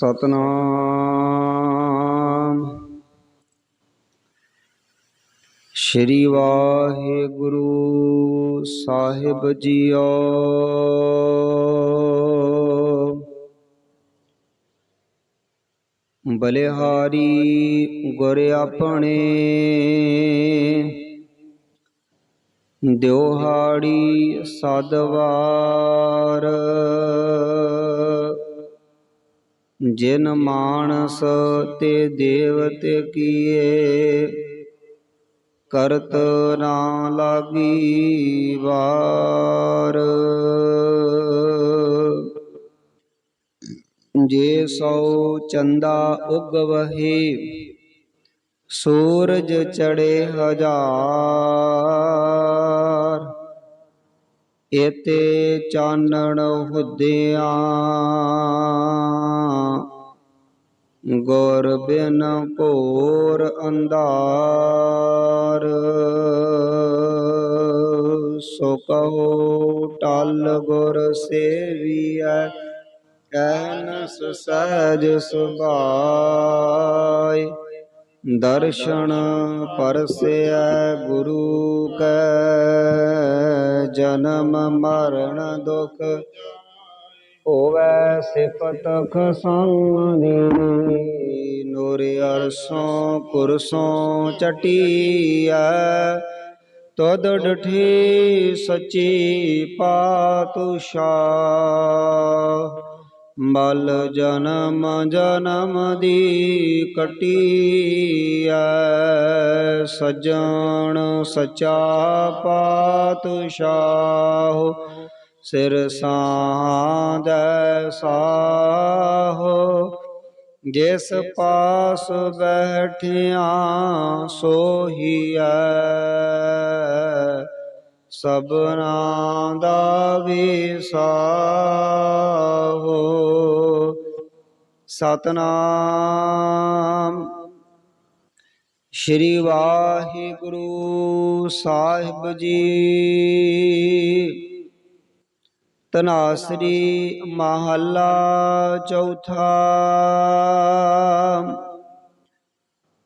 ਸਤਨਾਮ। ਸ਼੍ਰੀ ਵਾਹਿਗੁਰੂ ਸਾਹਿਬ ਜੀਓ। ਬਲਿਹਾਰੀ ਗੁਰ ਆਪਣੇ। ਦਿਉਹਾੜੀ ਸਦਵਾਰ। ਜਿਨ ਮਾਨਸ ਤੇ ਦੇਵਤੇ ਕੀਏ, ਕਰਤ ਨਾ ਲਾਗੀ ਵਾਰ। ਜੇ ਸੋ ਚੰਦਾ ਉਗਵਹੇ, ਸੂਰਜ ਚੜੇ ਹਜ਼ਾਰ। ਇਤੇ ਚਾਨਣ ਹੁਦਿਆਂ। ਗੁਰ ਬਿਨ ਘੋਰ ਅੰਧਾਰ, ਸੋ ਕਹੋ ਟਲ ਗੁਰ ਸੇਵੀਐ ਐਨਸ ਸਹਿਜ ਸੁਭਾਇ ਦਰਸ਼ਨ ਪਰਸੈ ਗੁਰੂ ਕੈ, ਜਨਮ ਮਰਨ ਦੁਖ ਹੋਵੇ ਸਿਫਤ ਖਸੰਗ ਦੀ ਨੂਰ ਅਰਸੋਂ ਪੁਰਸੋਂ ਚਟੀਐ ਤਦ ਡਠੀ ਸੱਚੀ ਪਾਤਸ਼ਾਹ। ਬਲ ਜਨਮ ਜਨਮ ਦੀ ਕਟੀਐ, ਸਜਣ ਸਚਾ ਪਾਤਸ਼ਾਹ। ਸਿਰ ਸਾਂਦੈ ਸਾਹੋ, ਜਿਸ ਪਾਸ ਬੈਠਿਆ ਸੋਹੀਐ। ਸਭਨਾ ਦਾ ਵਿਸਾਹੋ ਸਤਨਾਮ। ਸ਼੍ਰੀ ਵਾਹਿਗੁਰੂ ਸਾਹਿਬ ਜੀ। ਤਨਾਸਰੀ ਮਹੱਲਾ ਚੌਥਾ।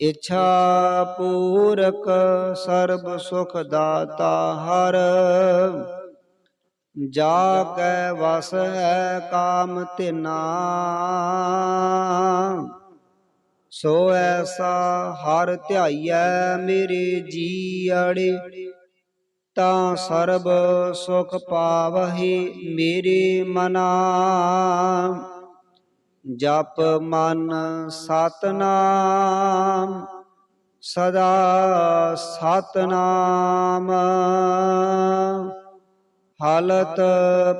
ਇੱਛਾ ਪੂਰਕ ਸਰਬ ਸੁਖ ਦਾਤਾ ਹਰ। ਜਾ ਕੈ ਵਸ ਹੈ ਕਾਮ ਤਿਨਾ। ਸੋ ਐਸਾ ਹਰ ਧਿਆਈਐ ਮੇਰੇ ਜੀਅੜੇ। ਤਾਂ ਸਰਬ ਸੁਖ ਪਾਵਹਿ ਮੇਰੇ ਮਨਾ। ਜਪ ਮਨ ਸਤਨਾਮ, ਸਦਾ ਸਤਨਾਮ। ਹਾਲਤ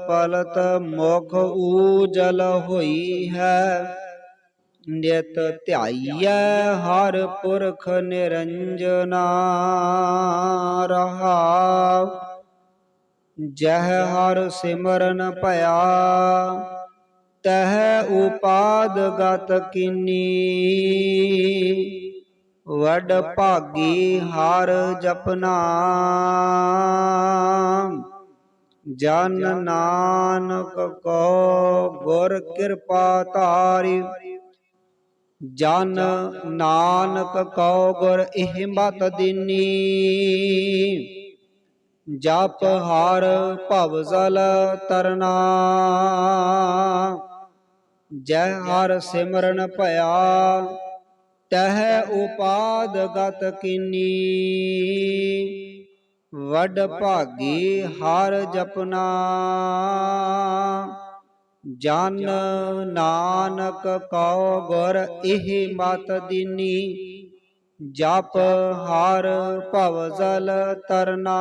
ਪਲਤ ਮੁਖ ਊਜਲ ਹੋਈ ਹੈ, ਨਿਤ ਧਿਆਈਐ ਹਰ ਪੁਰਖ ਨਿਰੰਜਨਾ ਰਹਾ। ਜਹ ਹਰ ਸਿਮਰਨ ਭਇਆ ਤਹ ਉਪਾਦ ਗਤ ਕੀਨੀ। ਵਡ ਭਾਗੀ ਹਰ ਜਪਨਾ। ਜਨ ਨਾਨਕ ਕੋ ਗੁਰ ਕਿਰਪਾ ਧਾਰੀ। ਜਨ ਨਾਨਕ ਕਉ ਗੁਰ ਇਹ ਮਤ ਦੀਨੀ। ਜਪ ਹਰ ਭਵ ਜਲ ਤਰਨਾ। ਜੈ ਹਰ ਸਿਮਰਨ ਭਇਆ, ਤਹਿ ਉਪਾਦ ਗਤ ਕੀਨੀ। ਵੱਡ ਭਾਗੀ ਹਰ ਜਪਨਾ, ਜਨ ਨਾਨਕ ਕਉ ਗੁਰ ਇਹ ਮਤ ਦੀਨੀ। ਜਪ ਹਰ ਭਵ ਜਲ ਤਰਨਾ।